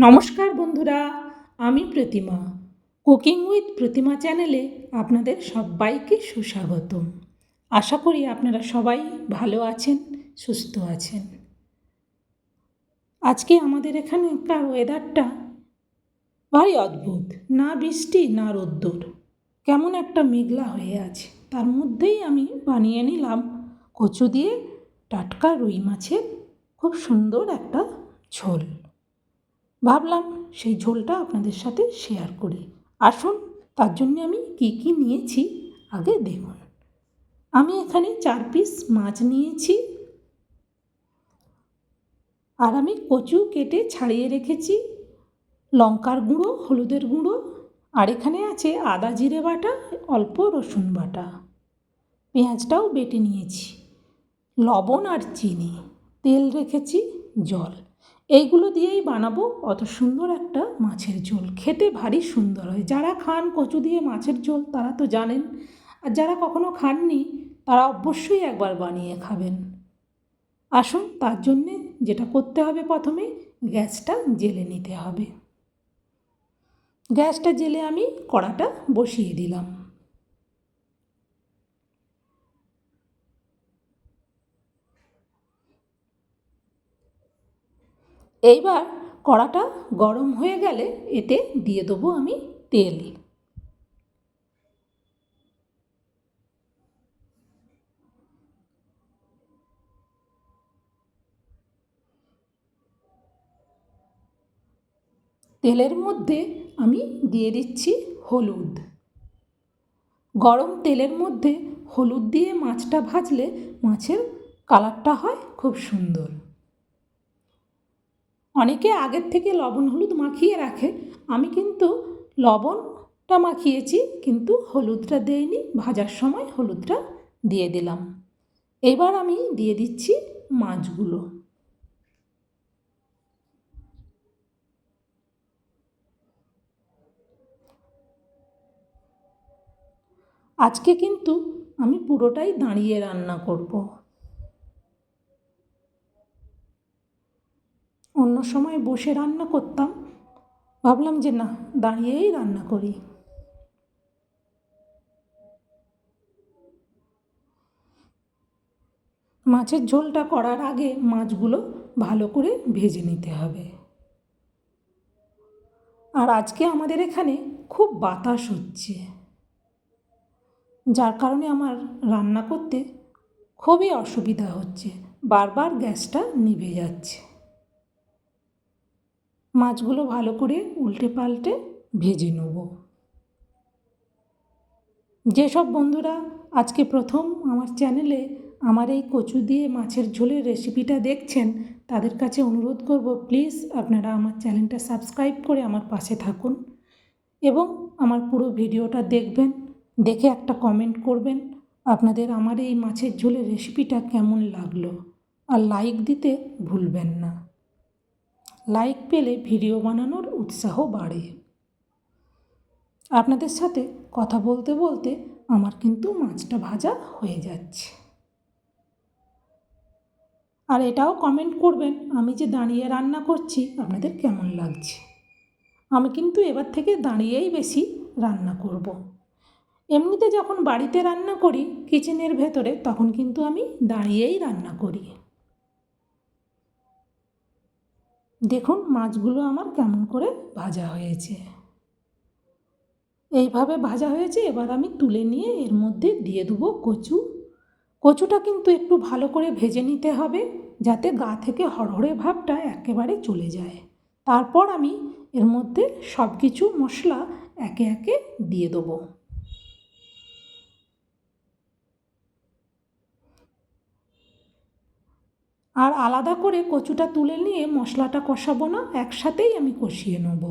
নমস্কার বন্ধুরা, আমি প্রতিমা। কুকিং উইথ প্রতিমা চ্যানেলে আপনাদের সবাইকে সুস্বাগতম। আশা করি আপনারা সবাই ভালো আছেন, সুস্থ আছেন। আজকে আমাদের এখানকার ওয়েদারটা ভারী অদ্ভুত, না বৃষ্টি, না রোদ্দুর। কেমন একটা মেঘলা হয়ে আছে। তার মধ্যেই আমি বানিয়ে নিলাম কচু দিয়ে টাটকা রুই মাছের খুব সুন্দর একটা ঝোল। ভাবলাম সেই ঝোলটা আপনাদের সাথে শেয়ার করি। আসুন, তার জন্য আমি কি কি নিয়েছি আগে দেখুন। আমি এখানে চার পিস মাছ নিয়েছি। আর আমি কচু কেটে ছাড়িয়ে রেখেছি। লঙ্কার গুঁড়ো, হলুদের গুঁড়ো, আর এখানে আছে আদা জিরে বাটা, অল্প রসুন বাটা। পেঁয়াজটাও বেটে নিয়েছি। লবণ আর চিনি, তেল রেখেছি জল। এইগুলো দিয়েই বানাবো। অত সুন্দর একটা মাছের ঝোল। খেতে ভারী সুন্দর হয়। যারা খান কচু দিয়ে মাছের ঝোল, তারা তো জানেন। আর যারা কখনো খাননি, তারা অবশ্যই একবার বানিয়ে খাবেন। আসুন, তার জন্যে যেটা করতে হবে প্রথমে, গ্যাসটা জেলে নিতে হবে। গ্যাসটা জেলে আমি কড়াটা বসিয়ে দিলাম। এইবার কড়াটা গরম হয়ে গেলে এতে দিয়ে দেবো আমি তেল। তেলের মধ্যে আমি দিয়ে দিচ্ছি হলুদ। গরম তেলের মধ্যে হলুদ দিয়ে মাছটা ভাজলে মাছের কালারটা হয় খুব সুন্দর। অনেকে আগের থেকে লবণ হলুদ মাখিয়ে রাখে। আমি কিন্তু লবণটা মাখিয়েছি, কিন্তু হলুদটা দেইনি। ভাজার সময় হলুদটা দিয়ে দিলাম। এবার আমি দিয়ে দিচ্ছি মাছগুলো। আজকে কিন্তু আমি পুরোটাই দাঁড়িয়ে রান্না করব। অন্য সময় বসে রান্না করতাম। ভাবলাম যে না, দাঁড়িয়েই রান্না করি। মাছের ঝোলটা করার আগে মাছগুলো ভালো করে ভেজে নিতে হবে। আর আজকে আমাদের এখানে খুব বাতাস হচ্ছে। যার কারণে আমার রান্না করতে খুবই অসুবিধা হচ্ছে। বারবার গ্যাসটা নিভে যাচ্ছে। মাছগুলো ভালো করে উল্টে পাল্টে ভেজে নেব। যেসব বন্ধুরা আজকে প্রথম আমার চ্যানেলে আমার এই কচু দিয়ে মাছের ঝোলের রেসিপিটা দেখছেন, তাদের কাছে অনুরোধ করব প্লিজ আপনারা আমার চ্যানেলটা সাবস্ক্রাইব করে আমার পাশে থাকুন এবং আমার পুরো ভিডিওটা দেখবেন, দেখে একটা কমেন্ট করবেন আপনাদের আমার এই মাছের ঝোলের রেসিপিটা কেমন লাগল। আর লাইক দিতে ভুলবেন না। লাইক পেলে ভিডিও বানানোর উৎসাহ বাড়ে। আপনাদের সাথে কথা বলতে বলতে আমার কিন্তু মাছটা ভাজা হয়ে যাচ্ছে। আর এটাও কমেন্ট করবেন, আমি যে দাঁড়িয়ে রান্না করছি, আপনাদের কেমন লাগছে? আমি কিন্তু এবার থেকে দাঁড়িয়েই বেশি রান্না করব। এমনিতে যখন বাড়িতে রান্না করি কিচেনের ভেতরে, তখন কিন্তু আমি দাঁড়িয়েই রান্না করি। দেখুন মাছগুলো আমার কেমন করে ভাজা হয়েছে। এইভাবে ভাজা হয়েছে, এবার আমি তুলে নিয়ে এর মধ্যে দিয়ে দেবো কচু। কচুটা কিন্তু একটু ভালো করে ভেজে নিতে হবে, যাতে গা থেকে হড়হড়ে ভাবটা একেবারে চলে যায়। তারপর আমি এর মধ্যে সব কিছু মশলা একে একে দিয়ে দেবো। আর আলাদা করে কচুটা তুলে নিয়ে মশলাটা কষাবো না, একসাথেই আমি কষিয়ে নেব।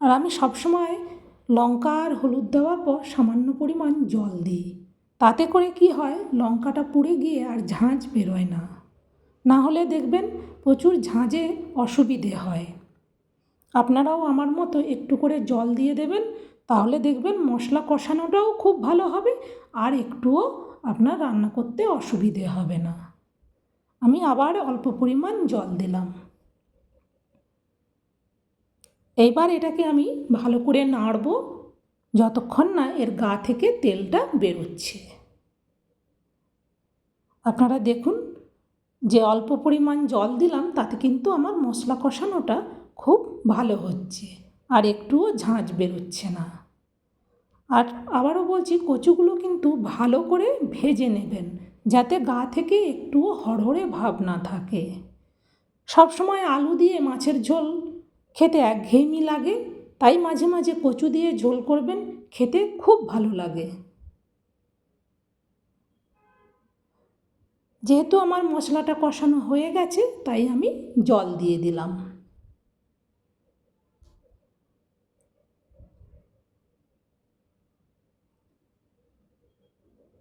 আর আমি সবসময় লঙ্কা আর হলুদ দেওয়ার পর সামান্য পরিমাণ জল দিই। তাতে করে কি হয়, লঙ্কাটা পুড়ে গিয়ে আর ঝাঁঝ বেরোয় না। না হলে দেখবেন প্রচুর ঝাঁঝে অসুবিধে হয়। আপনারাও আমার মতো একটু করে জল দিয়ে দেবেন, তাহলে দেখবেন মশলা কষানোটাও খুব ভালো হবে, আর একটুও আপনার রান্না করতে অসুবিধে হবে না। আমি আবার অল্প পরিমাণ জল দিলাম। এইবার এটাকে আমি ভালো করে নাড়ব যতক্ষণ না এর গা থেকে তেলটা বেরোচ্ছে। আপনারা দেখুন, যে অল্প পরিমাণ জল দিলাম, তাতে কিন্তু আমার মশলা কষানোটা খুব ভালো হচ্ছে আর একটুও ঝাঁঝ বেরোচ্ছে না। আর আবারও বলছি, কচুগুলো কিন্তু ভালো করে ভেজে নেবেন, যাতে গা থেকে একটুও হড়হড়ে ভাব না থাকে। সবসময় আলু দিয়ে মাছের ঝোল খেতে একঘেয়েমি লাগে, তাই মাঝে মাঝে কচু দিয়ে ঝোল করবেন, খেতে খুব ভালো লাগে। যেহেতু আমার মশলাটা কষানো হয়ে গেছে, তাই আমি জল দিয়ে দিলাম।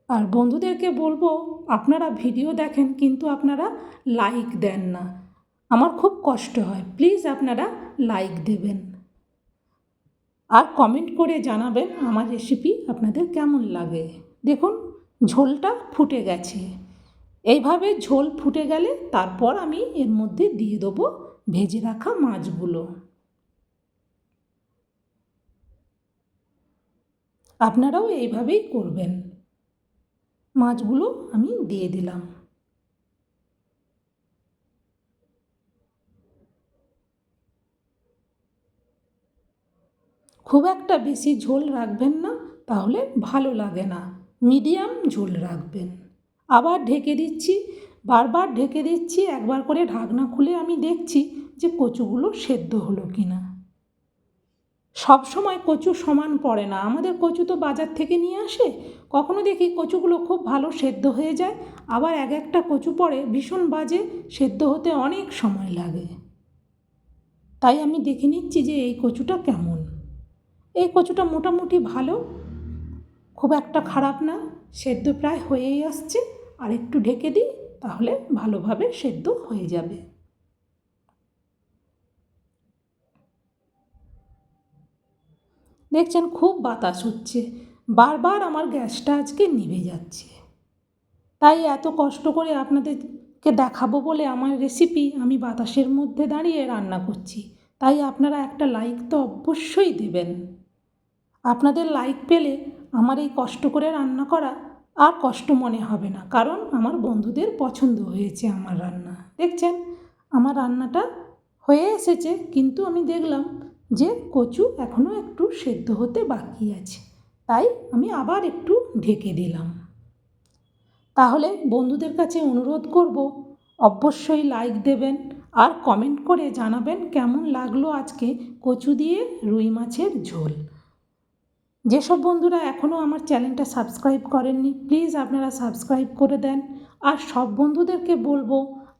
আর বন্ধুদেরকে বলব, আপনারা ভিডিও দেখেন কিন্তু আপনারা লাইক দেন না। আমার খুব কষ্ট হয় প্লিজ আপনারা লাইক দেবেন। আর কমেন্ট করে জানাবেন আমার রেসিপি আপনাদের কেমন লাগে। দেখুন, ঝোলটা ফুটে গেছে। এইভাবে ঝোল ফুটে গেলে তারপর আমি এর মধ্যে দিয়ে দেবো ভেজে রাখা মাছগুলো। আপনারাও এইভাবেই করবেন। মাছগুলো আমি দিয়ে দিলাম। খুব একটা বেশি ঝোল রাখবেন না, তাহলে ভালো লাগে না। মিডিয়াম ঝোল রাখবেন। আবার ঢেকে দিচ্ছি, বারবার ঢেকে দিচ্ছি, একবার করে ঢাকনা খুলে আমি দেখছি যে কচুগুলো সেদ্ধ হলো কি না সব সময় কচু সমান পড়ে না। আমাদের কচু তো বাজার থেকে নিয়ে আসে কখনো দেখি কচুগুলো খুব ভালো সেদ্ধ হয়ে যায়, আবার এক একটা কচু পরে ভীষণ বাজে, সেদ্ধ হতে অনেক সময় লাগে। তাই আমি দেখে নিচ্ছি যে এই কচুটা কেমন। এই কচুটা মোটামুটি ভালো, খুব একটা খারাপ না, সেদ্ধ প্রায় হয়েই আসছে, আর একটু ঢেকে দিই, তাহলে ভালোভাবে সেদ্ধ হয়ে যাবে। দেখছেন খুব বাতাস হচ্ছে বারবার আমার গ্যাসটা আজকে নিভে যাচ্ছে। তাই এত কষ্ট করে আপনাদেরকে দেখাবো বলে আমার রেসিপি আমি বাতাসের মধ্যে দাঁড়িয়ে রান্না করছি। তাই আপনারা একটা লাইক তো অবশ্যই দেবেন। আপনাদের লাইক পেলে আমার এই কষ্ট করে রান্না করা আর কষ্ট মনে হবে না, কারণ আমার বন্ধুদের পছন্দ হয়েছে আমার রান্না। দেখছেন? আমার রান্নাটা হয়ে এসেছে, কিন্তু আমি দেখলাম যে কচু এখনও একটু সেদ্ধ হতে বাকি আছে। তাই আমি আবার একটু ঢেকে দিলাম। তাহলে বন্ধুদের কাছে অনুরোধ করব, অবশ্যই লাইক দেবেন আর কমেন্ট করে জানাবেন কেমন লাগল আজকে কচু দিয়ে রুই মাছের ঝোল। যেসব বন্ধুরা এখনও আমার চ্যানেলটা সাবস্ক্রাইব করেননি প্লিজ আপনারা সাবস্ক্রাইব করে দেন। আর সব বন্ধুদেরকে বলব,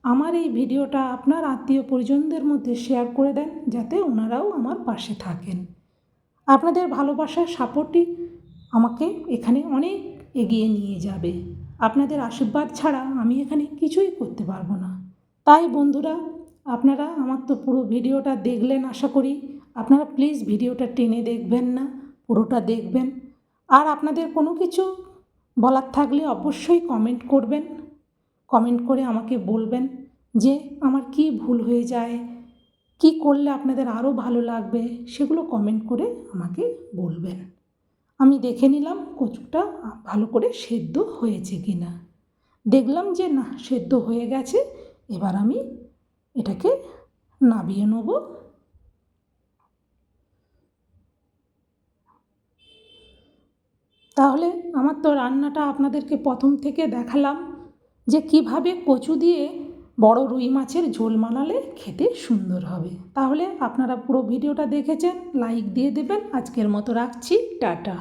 আমার এই ভিডিওটা আপনার আত্মীয় পরিজনদের মধ্যে শেয়ার করে দেন, যাতে ওনারাও আমার পাশে থাকেন। আপনাদের ভালোবাসার সাপোর্টই আমাকে এখানে অনেক এগিয়ে নিয়ে যাবে। আপনাদের আশীর্বাদ ছাড়া আমি এখানে কিছুই করতে পারব না। তাই বন্ধুরা, আপনারা আমার তো পুরো ভিডিওটা দেখলেন আশা করি। আপনারা প্লিজ ভিডিওটা টেনে দেখবেন না, পুরোটা দেখবেন। আর আপনাদের কোনো কিছু বলার থাকলে অবশ্যই কমেন্ট করবেন। কমেন্ট করে আমাকে বলবেন যে আমার কি ভুল হয়ে যায়, কি করলে আপনাদের আরও ভালো লাগবে, সেগুলো কমেন্ট করে আমাকে বলবেন। আমি দেখে নিলাম কচুটা ভালো করে সেদ্ধ হয়েছে কি না দেখলাম যে না, সেদ্ধ হয়ে গেছে। এবার আমি এটাকে নাবিয়ে নেব। তাহলে আমার তো রান্নাটা আপনাদেরকে প্রথম থেকে দেখালাম যে কীভাবে কচু দিয়ে বড় রুই মাছের ঝোল মানালে খেতে সুন্দর হবে। তাহলে আপনারা পুরো ভিডিওটা দেখেছেন লাইক দিয়ে দেবেন। আজকের মতো রাখছি, টাটা।